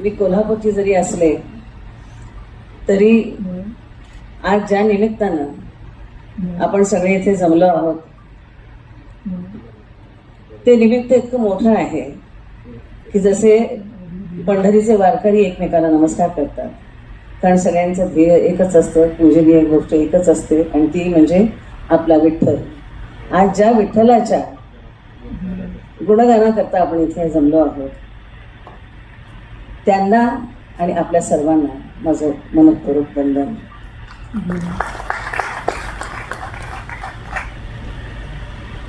मी कोल्हापूरची जरी असले तरी आज ज्या निमित्तानं आपण सगळे इथे जमलो आहोत ते निमित्त इतकं मोठं आहे की जसे पंढरीचे वारकरी एकमेकाला नमस्कार करतात. कारण सगळ्यांचं ध्येय एकच असतं पूजनीय गोष्ट एकच असते आणि ती म्हणजे आपला विठ्ठल. आज ज्या विठ्ठलाच्या गुणगानाकरता आपण इथे जमलो आहोत त्यांना आणि आपल्या सर्वांना माझं मनपूर्वक वंदन.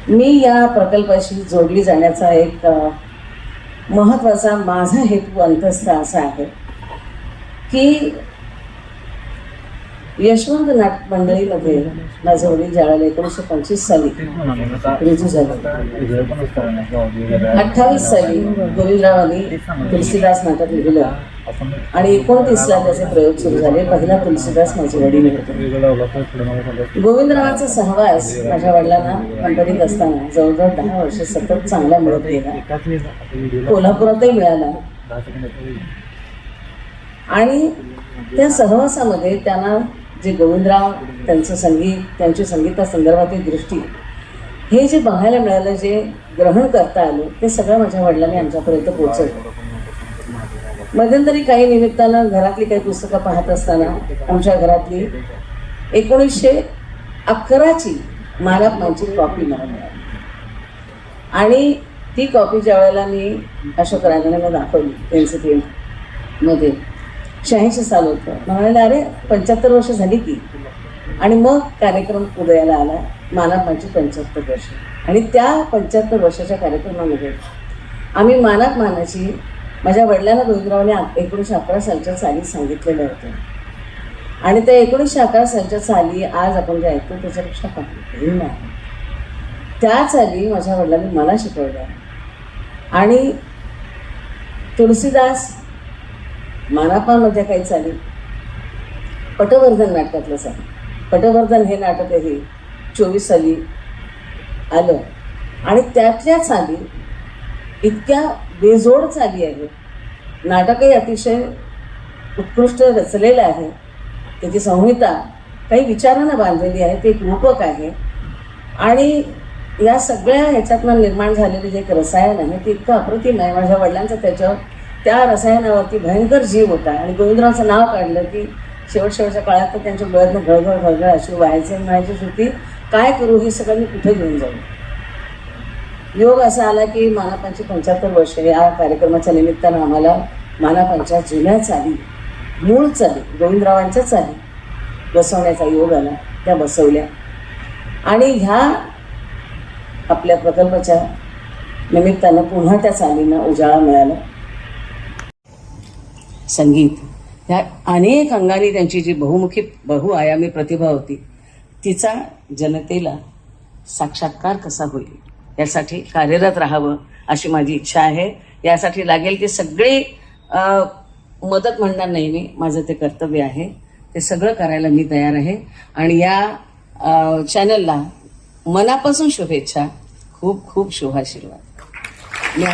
मी या प्रकल्पाशी जोडली जाण्याचा एक महत्त्वाचा महत्त्वाचा माझा हेतू अंतस्थ असा आहे की यशवंत नाटक मंडळीमध्ये माझं वडील ज्यावेळेला एकोणीसशे पंचवीस साली. रुजू झालं. अठ्ठावीस साली गोविंदरावांनी तुलसीदास नाटक लिहिलं. आणि एकोणतीसला त्याचे प्रयोग सुरू झाले. पहिला तुलसीदास माझे वडील होते गोविंदरावांचा सहवास माझ्या वडिलांना मंडळीत असताना जवळजवळ दहा वर्ष सतत चांगला मिळत गेला. कोल्हापुरातही मिळाला. आणि त्या सहवासामध्ये त्यांना जे गोविंदराव त्यांचं संगीत त्यांची संगीतासंदर्भातील दृष्टी हे जे बघायला मिळालं जे ग्रहण करता आलं ते सगळं माझ्या वडिलांनी आमच्यापर्यंत पोहोचवलं. मध्यंतरी काही निमित्तानं घरातली काही पुस्तकं पाहत असताना आमच्या घरातली एकोणीसशे अकराची मालापमांची कॉपी मला मिळाली. आणि ती कॉपी ज्या वेळेला मी अशोक राजांना दाखवली प्रिन्सिपलमध्ये शहाऐंशी साल होतं. म्हणाले अरे पंच्याहत्तर वर्ष झाली की. आणि मग कार्यक्रम उदयाला आला. मानापमांची पंच्याहत्तर वर्ष. आणि त्या पंच्याहत्तर वर्षाच्या कार्यक्रमामध्ये आम्ही मानात मानाची माझ्या वडिलांना गोविंदरावने एकोणीसशे अकरा सालच्या साली सांगितलेलं होतं. आणि त्या एकोणीसशे अकरा सालच्या साली आज आपण जे ऐकतो त्याच्यापेक्षा भिन्न आहे. त्या चाली माझ्या वडिलांनी मला शिकवलं आणि तुलसीदास मानापामध्ये काही चाली. पटवर्धन नाटकातलंच आहे पटवर्धन हे नाटकही चोवीस साली आलं. आणि त्यातल्या चाली इतक्या बेजोड चाली आहेत. नाटकही अतिशय उत्कृष्ट रचलेलं आहे. त्याची संहिता काही विचारानं बांधलेली आहे. ते एक रूपक आहे. आणि या सगळ्या ह्याच्यातनं निर्माण झालेलं जे एक रसायन आहे ते इतकं अप्रतिम आहे. माझ्या वडिलांचं त्याच्यावर त्या रसायनावरती भयंकर जीव होता. आणि गोविंदरावचं नाव काढलं की शेवट शेवटच्या काळात तर त्यांच्या डोळ्यातनं घळघळ घळघळ अश्रू व्हायचे म्हणायचीच म्हणायची होती काय करू हे सगळं मी कुठे घेऊन जाऊ? योग असा आला की मानापांची पंच्याहत्तर वर्ष या कार्यक्रमाच्या निमित्तानं आम्हाला मानापांच्या जुन्या चाली मूळ चाली गोविंदरावांच्या चाली बसवण्याचा योग आला. त्या बसवल्या. आणि ह्या आपल्या प्रकल्पाच्या निमित्तानं पुन्हा त्या चालींना उजाळा मिळाला. संगीत. ह्या अनेक अंगाने त्यांची जी बहुमुखी बहुआयामी प्रतिभा होती तिचा जनतेला साक्षात्कार कसा होईल? यासाठी कार्यरत राहावं अशी माझी इच्छा आहे. यासाठी लागेल ती सगळी मदत म्हणणार नाही मी. माझं ते कर्तव्य आहे. ते सगळं करायला मी तयार आहे. आणि या चॅनलला मनापासून शुभेच्छा. खूप खूप शुभाशीर्वाद.